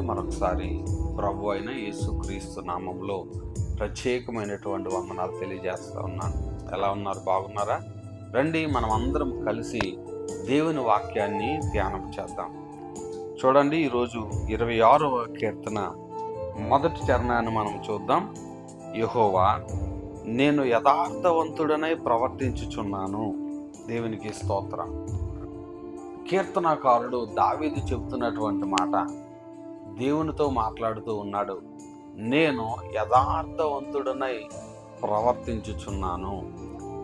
మరొకసారి ప్రభు అయిన యేసుక్రీస్తు నామంలో ప్రత్యేకమైనటువంటి వందనాలు తెలియజేస్తా ఉన్నాను. ఎలా ఉన్నారు? బాగున్నారా? రండి మనం అందరం కలిసి దేవుని వాక్యాన్ని ధ్యానం చేద్దాం. చూడండి ఈరోజు ఇరవై ఆరవ కీర్తన మొదటి చరణాన్ని మనం చూద్దాం. యహోవా నేను యథార్థవంతుడనై ప్రవర్తించుచున్నాను. దేవునికి స్తోత్రం. కీర్తనకారుడు దావీదు చెబుతున్నటువంటి మాట దేవునితో మాట్లాడుతూ ఉన్నాడు నేను యథార్థవంతుడనై ప్రవర్తించుచున్నాను.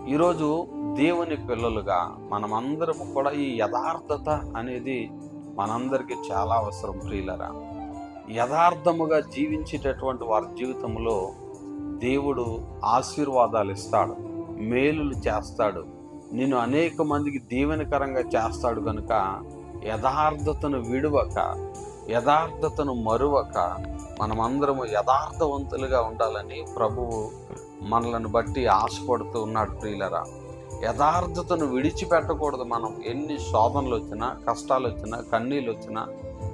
ఈరోజు దేవుని పిల్లలుగా మనమందరం కూడా ఈ యథార్థత అనేది మనందరికీ చాలా అవసరం ప్రియులరా. యథార్థముగా జీవించేటటువంటి వారి జీవితంలో దేవుడు ఆశీర్వాదాలు ఇస్తాడు మేలులు చేస్తాడు నిన్ను అనేక మందికి దీవెనకరంగా చేస్తాడు కనుక యథార్థతను విడువక యథార్థతను మరువక మనమందరము యథార్థవంతులుగా ఉండాలని ప్రభువు మనలను బట్టి ఆశపడుతూ ఉన్నాడు ప్రియులరా. యథార్థతను విడిచిపెట్టకూడదు మనం. ఎన్ని శోధనలు వచ్చినా కష్టాలు వచ్చినా కన్నీళ్ళు వచ్చినా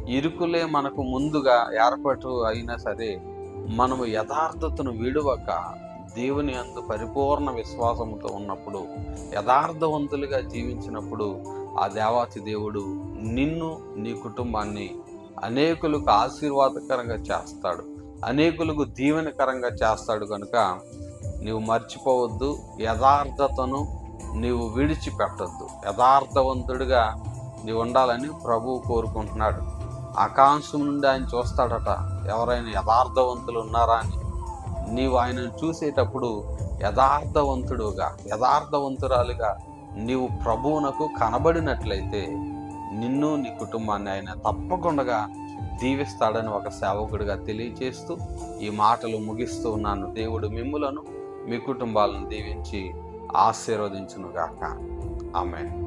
ఇరుకులే మనకు ముందుగా ఏర్పాటు అయినా సరే మనము యథార్థతను విడువక దేవుని అందు పరిపూర్ణ విశ్వాసముతో ఉన్నప్పుడు యథార్థవంతులుగా జీవించినప్పుడు ఆ దేవాతి దేవుడు నిన్ను నీ కుటుంబాన్ని అనేకులకు ఆశీర్వాదకరంగా చేస్తాడు. అనేకులకు దీవెనకరంగా చేస్తాడు కనుక నీవు మర్చిపోవద్దు యథార్థతను నీవు విడిచిపెట్టద్దు. యథార్థవంతుడిగా నీవు ఉండాలని ప్రభువు కోరుకుంటున్నాడు. ఆకాంక్ష నుండి ఆయన చూస్తాడట ఎవరైనా యథార్థవంతులు ఉన్నారా అని. నీవు ఆయనను చూసేటప్పుడు యథార్థవంతుడుగా యథార్థవంతురాలుగా నీవు ప్రభువునకు కనబడినట్లయితే నిన్ను నీ కుటుంబాన్ని ఆయన తప్పకుండా దీవిస్తాడని ఒక సేవకుడిగా తెలియచేస్తూ ఈ మాటలు ముగిస్తూ ఉన్నాను. దేవుడు మిమ్ములను మీ కుటుంబాలను దీవించి ఆశీర్వదించునుగాక. ఆమె